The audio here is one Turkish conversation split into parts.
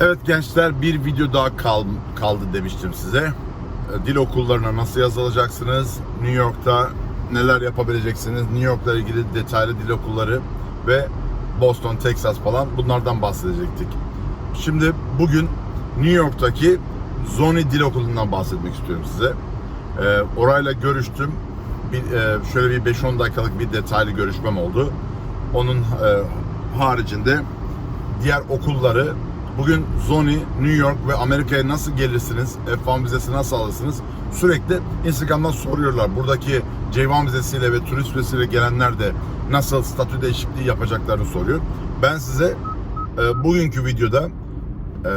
Evet gençler bir video daha kal, kaldı demiştim size. E, Dil okullarına nasıl yazılacaksınız? New York'ta neler yapabileceksiniz? New York'la ilgili detaylı dil okulları ve Boston, Texas falan bunlardan bahsedecektik. Şimdi bugün New York'taki Zoni Dil Okulu'ndan bahsetmek istiyorum size. E, orayla görüştüm. Bir, e, şöyle bir 5-10 dakikalık bir detaylı görüşmem oldu. Onun e, haricinde diğer okulları bugün Zoni, New York ve Amerika'ya nasıl gelirsiniz, F1 vizesi nasıl alırsınız sürekli Instagram'dan soruyorlar. Buradaki C1 vizesiyle ve turist vizesiyle gelenler de nasıl statü değişikliği yapacaklarını soruyor. Ben size e, bugünkü videoda e,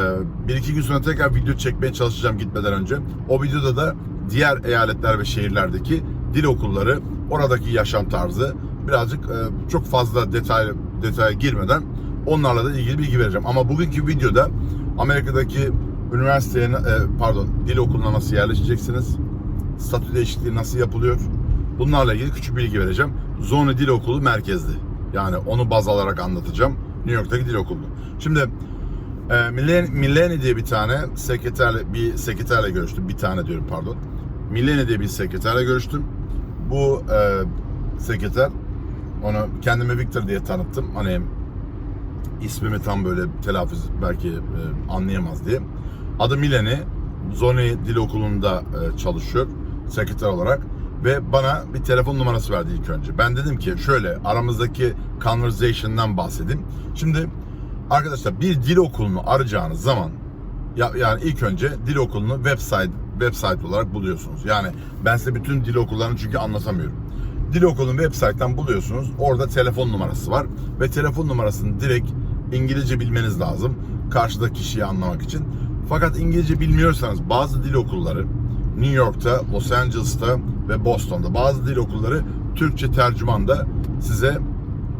bir iki gün sonra tekrar video çekmeye çalışacağım gitmeden önce. O videoda da diğer eyaletler ve şehirlerdeki dil okulları, oradaki yaşam tarzı birazcık e, çok fazla detay detaya girmeden onlarla da ilgili bilgi vereceğim. Ama bugünkü videoda Amerika'daki üniversiteye e, pardon dil okuluna nasıl yerleşeceksiniz? Statü değişikliği nasıl yapılıyor? Bunlarla ilgili küçük bilgi vereceğim. Zone Dil Okulu merkezli. Yani onu baz alarak anlatacağım. New York'taki dil okulu. Şimdi e, Millen, Milleni diye bir tane sekreterle bir sekreterle görüştüm. Bir tane diyorum pardon. Milleni diye bir sekreterle görüştüm. Bu e, sekreter onu kendime Victor diye tanıttım. Hani ismimi tam böyle telaffuz belki e, anlayamaz diye. Adı Mileni. Zoni Dil Okulu'nda e, çalışıyor sekreter olarak ve bana bir telefon numarası verdi ilk önce. Ben dedim ki şöyle aramızdaki conversation'dan bahsedeyim. Şimdi arkadaşlar bir dil okulunu arayacağınız zaman ya, yani ilk önce dil okulunu website website olarak buluyorsunuz. Yani ben size bütün dil okullarını çünkü anlatamıyorum. Dil okulunun website'ten buluyorsunuz. Orada telefon numarası var ve telefon numarasını direkt İngilizce bilmeniz lazım karşıdaki kişiyi anlamak için. Fakat İngilizce bilmiyorsanız bazı dil okulları New York'ta, Los Angeles'ta ve Boston'da bazı dil okulları Türkçe tercüman da size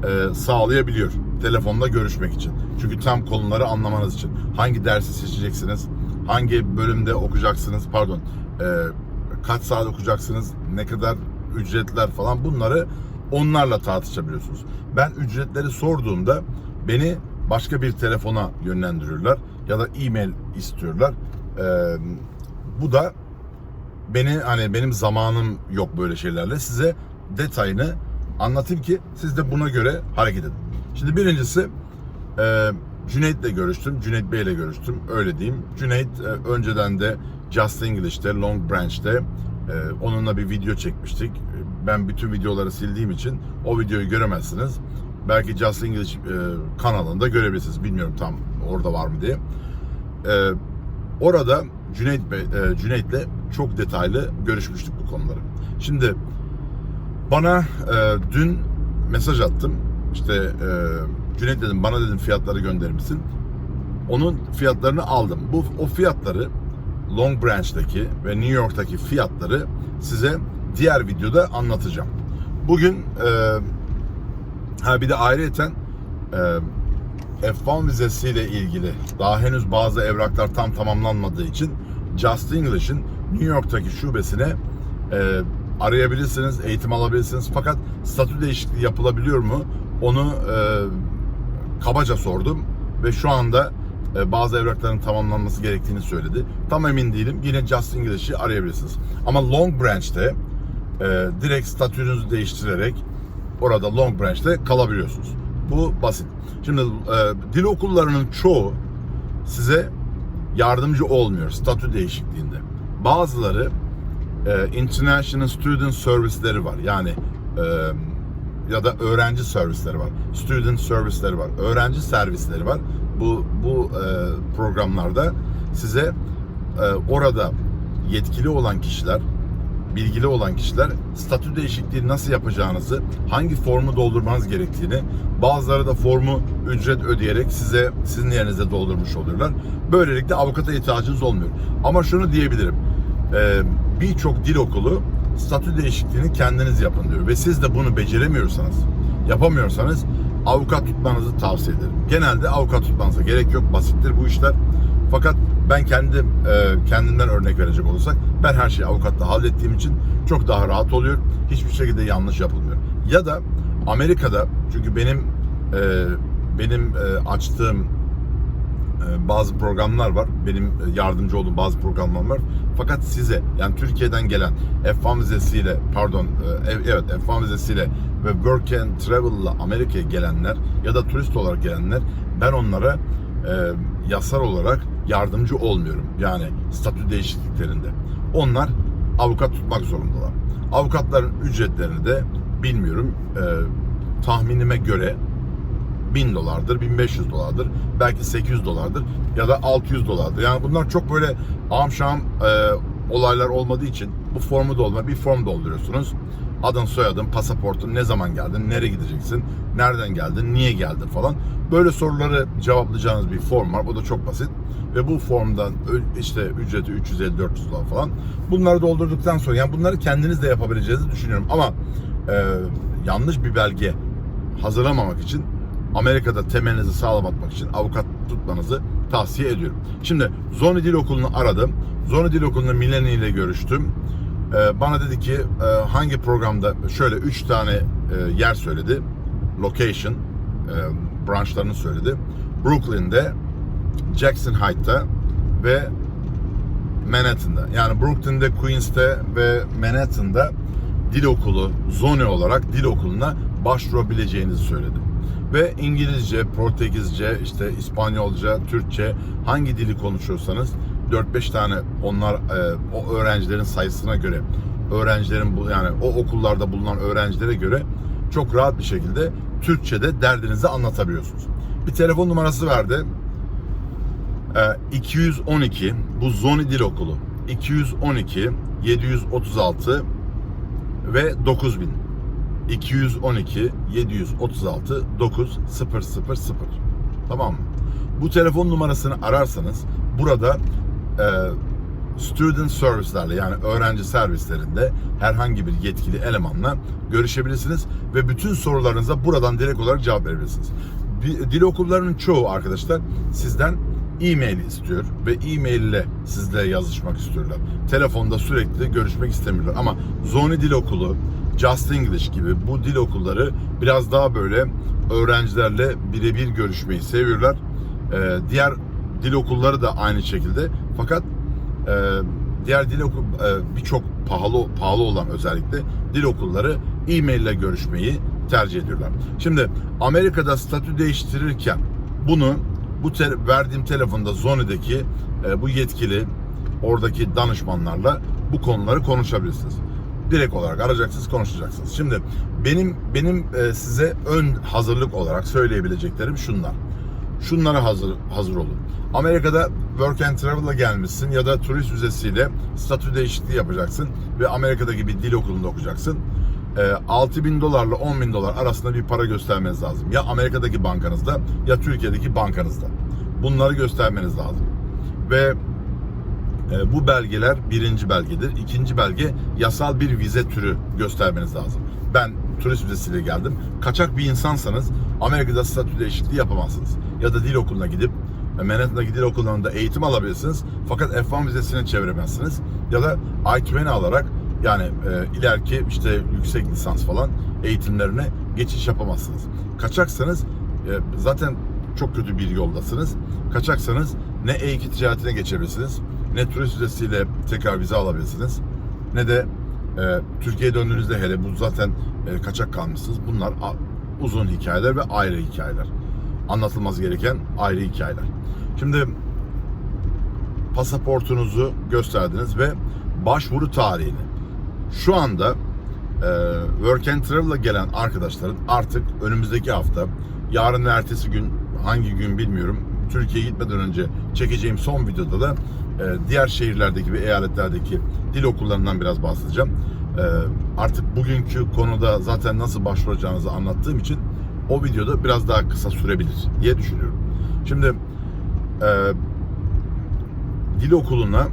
e, sağlayabiliyor telefonda görüşmek için. Çünkü tam konuları anlamanız için. Hangi dersi seçeceksiniz? Hangi bölümde okuyacaksınız? Pardon. e, kaç saat okuyacaksınız? Ne kadar ücretler falan bunları onlarla tartışabiliyorsunuz. Ben ücretleri sorduğumda beni başka bir telefona yönlendiriyorlar ya da e-mail istiyorlar. E, bu da beni hani benim zamanım yok böyle şeylerle size detayını anlatayım ki siz de buna göre hareket edin. Şimdi birincisi e, Cüneyt'le görüştüm. Cüneyt Bey'le görüştüm. Öyle diyeyim. Cüneyt e, önceden de Just English'te, Long Branch'te e, onunla bir video çekmiştik. E, Ben bütün videoları sildiğim için o videoyu göremezsiniz. Belki Just English e, kanalında görebilirsiniz. Bilmiyorum tam orada var mı diye. E, orada Cüneyt Bey, e, Cüneyt'le çok detaylı görüşmüştük bu konuları. Şimdi bana e, dün mesaj attım. İşte e, Cüneyt dedim bana dedim fiyatları gönderir misin? Onun fiyatlarını aldım. Bu o fiyatları Long Branch'taki ve New York'taki fiyatları size diğer videoda anlatacağım. Bugün e, ha bir de ayrıyeten e, F1 vizesiyle ilgili daha henüz bazı evraklar tam tamamlanmadığı için Just English'in New York'taki şubesine e, arayabilirsiniz, eğitim alabilirsiniz. Fakat statü değişikliği yapılabiliyor mu? Onu e, kabaca sordum ve şu anda bazı evrakların tamamlanması gerektiğini söyledi. Tam emin değilim. Yine Just English'i arayabilirsiniz. Ama Long Branch'te e, direkt statünüzü değiştirerek orada Long Branch'te kalabiliyorsunuz. Bu basit. Şimdi e, dil okullarının çoğu size yardımcı olmuyor statü değişikliğinde. Bazıları e, International Student Service'leri var. Yani e, ya da öğrenci servisleri var. Student servisleri var. Öğrenci servisleri var. Bu bu e, programlarda size e, orada yetkili olan kişiler, bilgili olan kişiler statü değişikliği nasıl yapacağınızı, hangi formu doldurmanız gerektiğini, bazıları da formu ücret ödeyerek size sizin yerinizde doldurmuş oluyorlar. Böylelikle avukata ihtiyacınız olmuyor. Ama şunu diyebilirim. e, Birçok dil okulu statü değişikliğini kendiniz yapın diyor. Ve siz de bunu beceremiyorsanız, yapamıyorsanız avukat tutmanızı tavsiye ederim. Genelde avukat tutmanıza gerek yok. Basittir bu işler. Fakat ben kendim e, kendimden örnek verecek olursak ben her şeyi avukatla hallettiğim için çok daha rahat oluyor. Hiçbir şekilde yanlış yapılmıyor. Ya da Amerika'da çünkü benim e, benim e, açtığım e, bazı programlar var. Benim e, yardımcı olduğum bazı programlar var. Fakat size yani Türkiye'den gelen F1 vizesiyle pardon e, ev- evet F1 vizesiyle ve Work and Travel'la Amerika'ya gelenler ya da turist olarak gelenler ben onlara e, yasal olarak yardımcı olmuyorum. Yani statü değişikliklerinde. Onlar avukat tutmak zorundalar. Avukatların ücretlerini de bilmiyorum. E, tahminime göre 1000 dolardır, 1500 dolardır, belki 800 dolardır ya da 600 dolardır. Yani bunlar çok böyle amşam e, olaylar olmadığı için bu formu dolma bir form dolduruyorsunuz. Adın, soyadın, pasaportun, ne zaman geldin, nereye gideceksin, nereden geldin, niye geldin falan. Böyle soruları cevaplayacağınız bir form var. Bu da çok basit. Ve bu formdan işte ücreti 350-400 dolar falan. Bunları doldurduktan sonra yani bunları kendiniz de yapabileceğinizi düşünüyorum. Ama e, yanlış bir belge hazırlamamak için Amerika'da temelinizi sağlam atmak için avukat tutmanızı tavsiye ediyorum. Şimdi Zoni Dil Okulu'nu aradım. Zoni Dil Okulu'nda Mileni ile görüştüm. Ee, bana dedi ki e, hangi programda şöyle 3 tane e, yer söyledi. Location e, branşlarını söyledi. Brooklyn'de, Jackson Height'ta ve Manhattan'da. Yani Brooklyn'de, Queens'te ve Manhattan'da dil okulu, zone olarak dil okuluna başvurabileceğinizi söyledi. Ve İngilizce, Portekizce, işte İspanyolca, Türkçe hangi dili konuşuyorsanız 4-5 tane onlar e, o öğrencilerin sayısına göre öğrencilerin bu yani o okullarda bulunan öğrencilere göre çok rahat bir şekilde Türkçe'de derdinizi anlatabiliyorsunuz. Bir telefon numarası verdi. Ee, 212 bu Zoni Dil Okulu 212 736 ve 9000 212 736 9000 tamam mı? Bu telefon numarasını ararsanız burada e, student service'lerle yani öğrenci servislerinde herhangi bir yetkili elemanla görüşebilirsiniz ve bütün sorularınıza buradan direkt olarak cevap verebilirsiniz. Dil okullarının çoğu arkadaşlar sizden e-mail istiyor ve e-mail ile sizle yazışmak istiyorlar. Telefonda sürekli görüşmek istemiyorlar ama Zoni Dil Okulu, Just English gibi bu dil okulları biraz daha böyle öğrencilerle birebir görüşmeyi seviyorlar. Ee, diğer dil okulları da aynı şekilde fakat e, diğer dil okul e, birçok pahalı pahalı olan özellikle dil okulları e-mail ile görüşmeyi tercih ediyorlar. Şimdi Amerika'da statü değiştirirken bunu bu te- verdiğim telefonda Zoni'deki e, bu yetkili oradaki danışmanlarla bu konuları konuşabilirsiniz. Direkt olarak arayacaksınız, konuşacaksınız. Şimdi benim benim e, size ön hazırlık olarak söyleyebileceklerim şunlar şunlara hazır hazır olun. Amerika'da work and travel'la gelmişsin ya da turist vizesiyle statü değişikliği yapacaksın ve Amerika'daki bir dil okulunda okuyacaksın. Ee, 6 bin dolarla 10 bin dolar arasında bir para göstermeniz lazım. Ya Amerika'daki bankanızda ya Türkiye'deki bankanızda. Bunları göstermeniz lazım. Ve e, bu belgeler birinci belgedir. İkinci belge yasal bir vize türü göstermeniz lazım. Ben turist vizesiyle geldim. Kaçak bir insansanız Amerika'da statü değişikliği yapamazsınız. Ya da dil okuluna gidip e, Manhattan'daki dil okullarında eğitim alabilirsiniz. Fakat F1 vizesine çeviremezsiniz. Ya da I-20 alarak yani e, ileriki işte yüksek lisans falan eğitimlerine geçiş yapamazsınız. Kaçaksanız e, zaten çok kötü bir yoldasınız. Kaçaksanız ne E2 ticaretine geçebilirsiniz, ne turist vizesiyle tekrar vize alabilirsiniz, ne de e, Türkiye'ye döndüğünüzde hele bu zaten e, kaçak kalmışsınız. Bunlar uzun hikayeler ve ayrı hikayeler. Anlatılması gereken ayrı hikayeler. Şimdi pasaportunuzu gösterdiniz ve başvuru tarihini. Şu anda e, Work and Travel'la gelen arkadaşların artık önümüzdeki hafta, yarın ve ertesi gün hangi gün bilmiyorum. Türkiye'ye gitmeden önce çekeceğim son videoda da diğer şehirlerdeki ve eyaletlerdeki dil okullarından biraz bahsedeceğim. E, artık bugünkü konuda zaten nasıl başvuracağınızı anlattığım için o videoda biraz daha kısa sürebilir diye düşünüyorum. Şimdi e, dil okuluna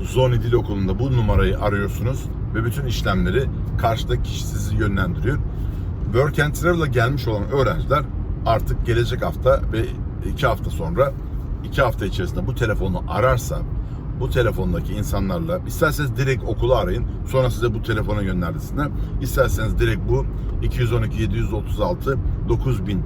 Zoni Dil Okulu'nda bu numarayı arıyorsunuz ve bütün işlemleri karşıdaki kişi sizi yönlendiriyor. Work and Travel'a gelmiş olan öğrenciler artık gelecek hafta ve iki hafta sonra iki hafta içerisinde bu telefonu ararsa bu telefondaki insanlarla isterseniz direkt okulu arayın sonra size bu telefona göndersinler. İsterseniz direkt bu 212 736 9000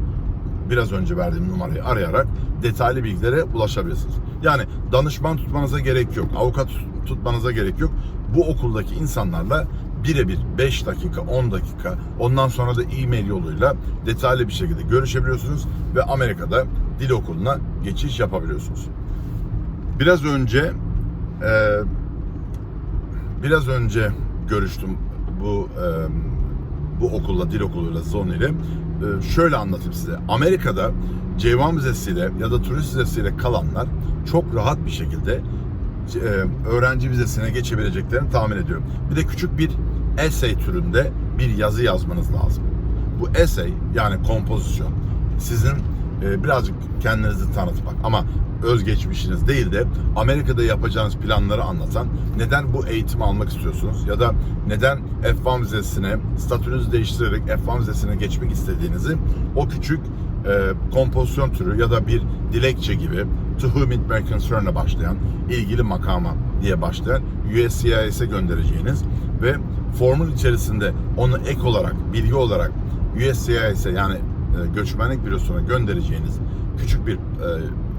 biraz önce verdiğim numarayı arayarak detaylı bilgilere ulaşabilirsiniz. Yani danışman tutmanıza gerek yok, avukat tutmanıza gerek yok. Bu okuldaki insanlarla birebir 5 dakika, 10 dakika, ondan sonra da e-mail yoluyla detaylı bir şekilde görüşebiliyorsunuz ve Amerika'da dil okuluna geçiş yapabiliyorsunuz. Biraz önce e, biraz önce görüştüm bu e, bu okulla, dil okuluyla, Zon ile. E, şöyle anlatayım size. Amerika'da C1 vizesiyle ya da turist vizesiyle kalanlar çok rahat bir şekilde e, öğrenci vizesine geçebileceklerini tahmin ediyorum. Bir de küçük bir essay türünde bir yazı yazmanız lazım. Bu essay yani kompozisyon sizin e, birazcık kendinizi tanıtmak. Ama özgeçmişiniz değil de Amerika'da yapacağınız planları anlatan neden bu eğitimi almak istiyorsunuz? Ya da neden F1 vizesine statünüzü değiştirerek F1 vizesine geçmek istediğinizi o küçük e, kompozisyon türü ya da bir dilekçe gibi to whom it may concern'la başlayan ilgili makama diye başlayan USCIS'e göndereceğiniz ve formun içerisinde onu ek olarak bilgi olarak USCIS'e yani göçmenlik bürosuna göndereceğiniz küçük bir e,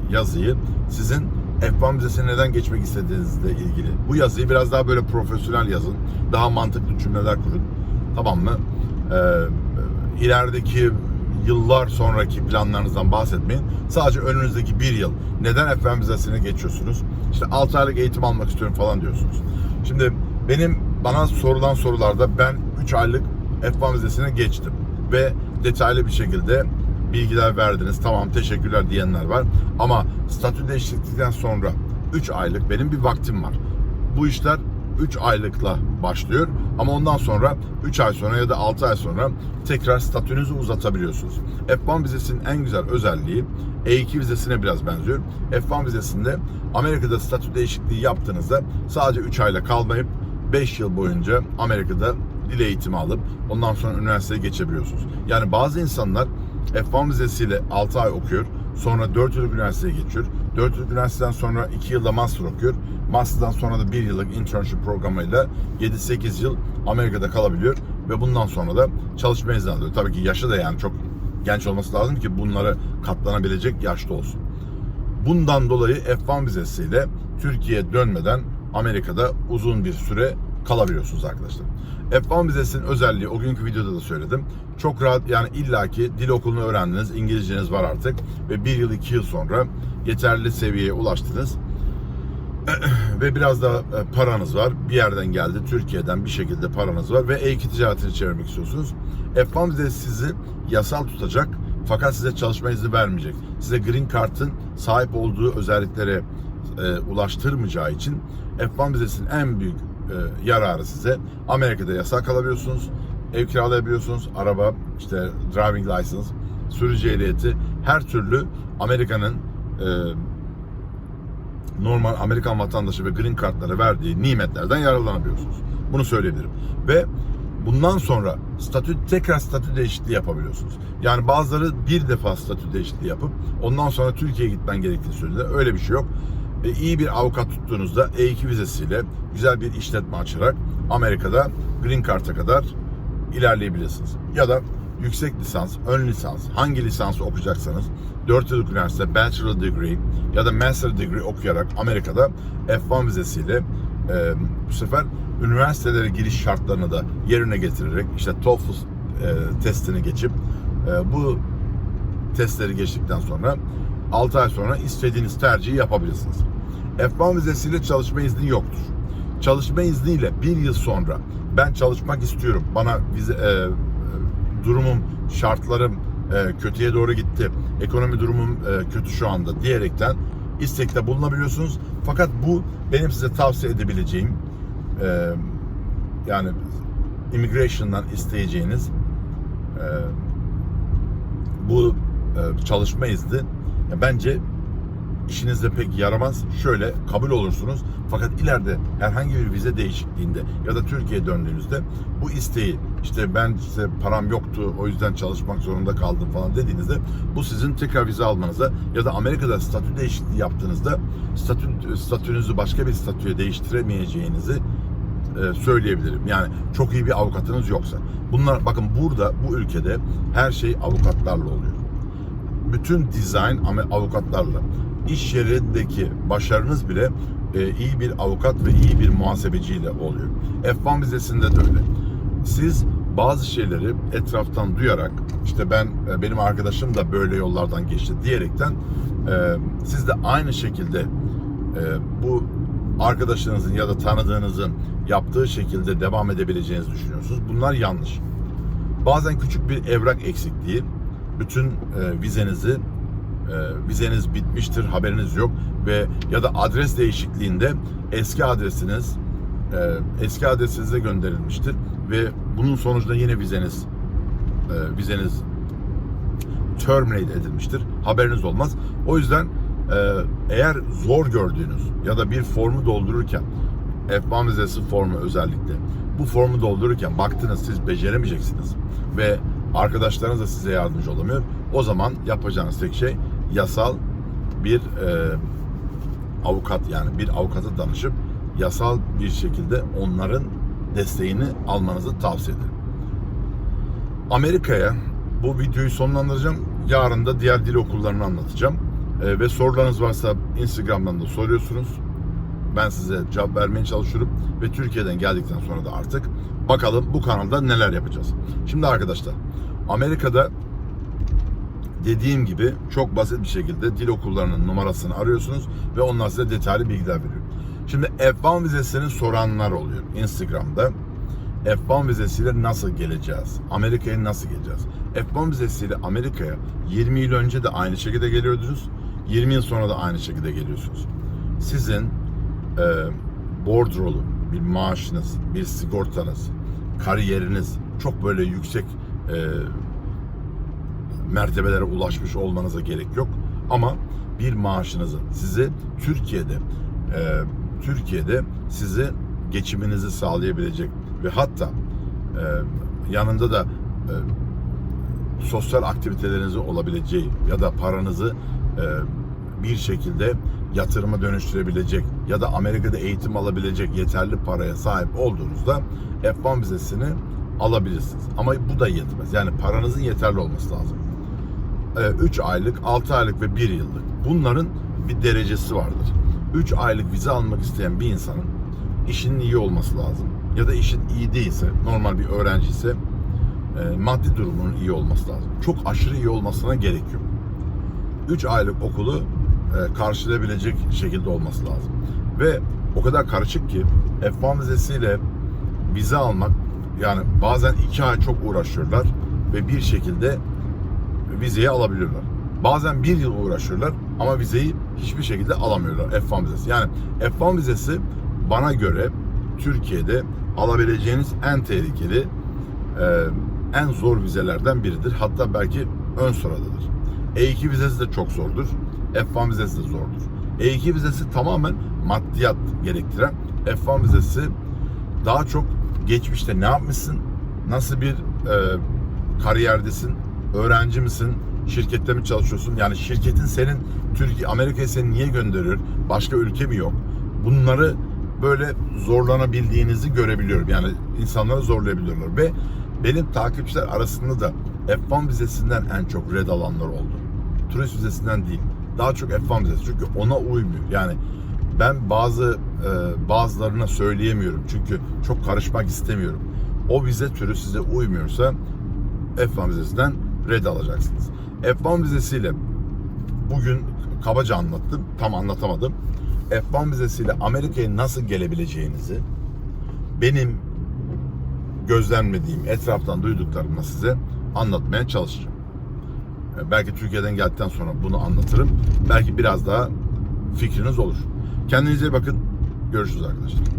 yazıyı sizin F1 vizesine neden geçmek istediğinizle ilgili. Bu yazıyı biraz daha böyle profesyonel yazın. Daha mantıklı cümleler kurun. Tamam mı? Ee, ilerideki yıllar sonraki planlarınızdan bahsetmeyin. Sadece önünüzdeki bir yıl. Neden F1 vizesine geçiyorsunuz? İşte 6 aylık eğitim almak istiyorum falan diyorsunuz. Şimdi benim bana sorulan sorularda ben 3 aylık F1 vizesine geçtim. Ve detaylı bir şekilde bilgiler verdiniz. Tamam teşekkürler diyenler var. Ama statü değişiklikten sonra 3 aylık benim bir vaktim var. Bu işler 3 aylıkla başlıyor. Ama ondan sonra 3 ay sonra ya da 6 ay sonra tekrar statünüzü uzatabiliyorsunuz. F1 vizesinin en güzel özelliği E2 vizesine biraz benziyor. F1 vizesinde Amerika'da statü değişikliği yaptığınızda sadece 3 ayla kalmayıp 5 yıl boyunca Amerika'da dil eğitimi alıp ondan sonra üniversiteye geçebiliyorsunuz. Yani bazı insanlar F1 vizesiyle 6 ay okuyor. Sonra 4 yıllık üniversiteye geçiyor. 4 yıllık üniversiteden sonra 2 yılda master okuyor. Master'dan sonra da 1 yıllık internship programıyla 7-8 yıl Amerika'da kalabiliyor. Ve bundan sonra da çalışma izni alıyor. Tabii ki yaşı da yani çok genç olması lazım ki bunlara katlanabilecek yaşta olsun. Bundan dolayı F1 vizesiyle Türkiye'ye dönmeden Amerika'da uzun bir süre kalabiliyorsunuz arkadaşlar. F1 vizesinin özelliği o günkü videoda da söyledim. Çok rahat yani illaki dil okulunu öğrendiniz, İngilizceniz var artık ve bir yıl iki yıl sonra yeterli seviyeye ulaştınız ve biraz da e, paranız var. Bir yerden geldi, Türkiye'den bir şekilde paranız var ve E2 ticaretini çevirmek istiyorsunuz. F1 vizesi sizi yasal tutacak fakat size çalışma izni vermeyecek. Size Green Card'ın sahip olduğu özelliklere e, ulaştırmayacağı için F1 vizesinin en büyük e, yararı size Amerika'da yasak kalabiliyorsunuz. Ev kiralayabiliyorsunuz. Araba, işte driving license, sürücü ehliyeti her türlü Amerika'nın e, normal Amerikan vatandaşı ve green kartları verdiği nimetlerden yararlanabiliyorsunuz. Bunu söyleyebilirim. Ve bundan sonra statü tekrar statü değişikliği yapabiliyorsunuz. Yani bazıları bir defa statü değişikliği yapıp ondan sonra Türkiye'ye gitmen gerektiğini söyledi. Öyle bir şey yok. E, iyi bir avukat tuttuğunuzda E2 vizesiyle güzel bir işletme açarak Amerika'da Green Card'a kadar ilerleyebilirsiniz. Ya da yüksek lisans, ön lisans, hangi lisansı okuyacaksanız 4 yıllık üniversite bachelor degree ya da master degree okuyarak Amerika'da F1 vizesiyle e, bu sefer üniversitelere giriş şartlarını da yerine getirerek işte TOEFL e, testini geçip e, bu testleri geçtikten sonra 6 ay sonra istediğiniz tercihi yapabilirsiniz. F1 vizesiyle çalışma izni yoktur. Çalışma izniyle bir yıl sonra ben çalışmak istiyorum. Bana vize, e, durumum, şartlarım e, kötüye doğru gitti. Ekonomi durumum e, kötü şu anda diyerekten istekte bulunabiliyorsunuz. Fakat bu benim size tavsiye edebileceğim e, yani immigration'dan isteyeceğiniz e, bu e, çalışma izni ya bence işinizde pek yaramaz. Şöyle kabul olursunuz. Fakat ileride herhangi bir vize değişikliğinde ya da Türkiye'ye döndüğünüzde bu isteği işte ben işte param yoktu o yüzden çalışmak zorunda kaldım falan dediğinizde bu sizin tekrar vize almanıza ya da Amerika'da statü değişikliği yaptığınızda statü, statünüzü başka bir statüye değiştiremeyeceğinizi e, söyleyebilirim. Yani çok iyi bir avukatınız yoksa. Bunlar bakın burada bu ülkede her şey avukatlarla oluyor bütün dizayn avukatlarla iş yerindeki başarınız bile e, iyi bir avukat ve iyi bir muhasebeciyle oluyor. F1 vizesinde de öyle. Siz bazı şeyleri etraftan duyarak işte ben e, benim arkadaşım da böyle yollardan geçti diyerekten e, siz de aynı şekilde e, bu arkadaşınızın ya da tanıdığınızın yaptığı şekilde devam edebileceğinizi düşünüyorsunuz. Bunlar yanlış. Bazen küçük bir evrak eksikliği bütün e, vizenizi e, vizeniz bitmiştir haberiniz yok ve ya da adres değişikliğinde eski adresiniz e, eski adresinize gönderilmiştir ve bunun sonucunda yine vizeniz e, vizeniz terminate edilmiştir. Haberiniz olmaz. O yüzden e, eğer zor gördüğünüz ya da bir formu doldururken F1 vizesi formu özellikle bu formu doldururken baktınız siz beceremeyeceksiniz ve arkadaşlarınız da size yardımcı olamıyor. O zaman yapacağınız tek şey yasal bir e, avukat yani bir avukata danışıp yasal bir şekilde onların desteğini almanızı tavsiye ederim. Amerika'ya bu videoyu sonlandıracağım. Yarın da diğer dil okullarını anlatacağım. Ee, ve sorularınız varsa Instagram'dan da soruyorsunuz. Ben size cevap vermeye çalışıyorum. Ve Türkiye'den geldikten sonra da artık bakalım bu kanalda neler yapacağız. Şimdi arkadaşlar Amerika'da dediğim gibi çok basit bir şekilde dil okullarının numarasını arıyorsunuz ve onlar size detaylı bilgiler veriyor. Şimdi F1 vizesini soranlar oluyor Instagram'da. F1 vizesiyle nasıl geleceğiz? Amerika'ya nasıl geleceğiz? F1 vizesiyle Amerika'ya 20 yıl önce de aynı şekilde geliyordunuz. 20 yıl sonra da aynı şekilde geliyorsunuz. Sizin e, bordrolu bir maaşınız, bir sigortanız, kariyeriniz çok böyle yüksek e, mertebelere ulaşmış olmanıza gerek yok. Ama bir maaşınızın sizi Türkiye'de e, Türkiye'de sizi geçiminizi sağlayabilecek ve hatta e, yanında da e, sosyal aktivitelerinizi olabileceği ya da paranızı e, bir şekilde yatırıma dönüştürebilecek ya da Amerika'da eğitim alabilecek yeterli paraya sahip olduğunuzda F1 vizesini alabilirsiniz. Ama bu da yetmez. Yani paranızın yeterli olması lazım. 3 aylık, 6 aylık ve 1 yıllık. Bunların bir derecesi vardır. 3 aylık vize almak isteyen bir insanın işinin iyi olması lazım. Ya da işin iyi değilse, normal bir öğrenci ise e, maddi durumunun iyi olması lazım. Çok aşırı iyi olmasına gerek yok. 3 aylık okulu karşılayabilecek şekilde olması lazım. Ve o kadar karışık ki F1 vizesiyle vize almak yani bazen 2 ay çok uğraşıyorlar ve bir şekilde vizeyi alabiliyorlar. Bazen bir yıl uğraşıyorlar ama vizeyi hiçbir şekilde alamıyorlar F1 vizesi. Yani F1 vizesi bana göre Türkiye'de alabileceğiniz en tehlikeli, e, en zor vizelerden biridir. Hatta belki ön sıradadır. E2 vizesi de çok zordur. F1 vizesi de zordur. E2 vizesi tamamen maddiyat gerektiren. F1 vizesi daha çok geçmişte ne yapmışsın, nasıl bir e, kariyerdesin, öğrenci misin, şirkette mi çalışıyorsun? Yani şirketin senin Türkiye, Amerika'ya seni niye gönderiyor? Başka ülke mi yok? Bunları böyle zorlanabildiğinizi görebiliyorum. Yani insanları zorlayabiliyorlar ve benim takipçiler arasında da F1 vizesinden en çok red alanlar oldu. Turist vizesinden değil. Daha çok F1 vizesi çünkü ona uymuyor. Yani ben bazı e, bazılarına söyleyemiyorum çünkü çok karışmak istemiyorum. O vize türü size uymuyorsa F1 vizesinden red alacaksınız. F1 vizesiyle bugün kabaca anlattım, tam anlatamadım. F1 vizesiyle Amerika'ya nasıl gelebileceğinizi benim gözlemlediğim, etraftan duyduklarımla size anlatmaya çalışacağım. Belki Türkiye'den geldikten sonra bunu anlatırım. Belki biraz daha fikriniz olur. Kendinize bakın. Görüşürüz arkadaşlar.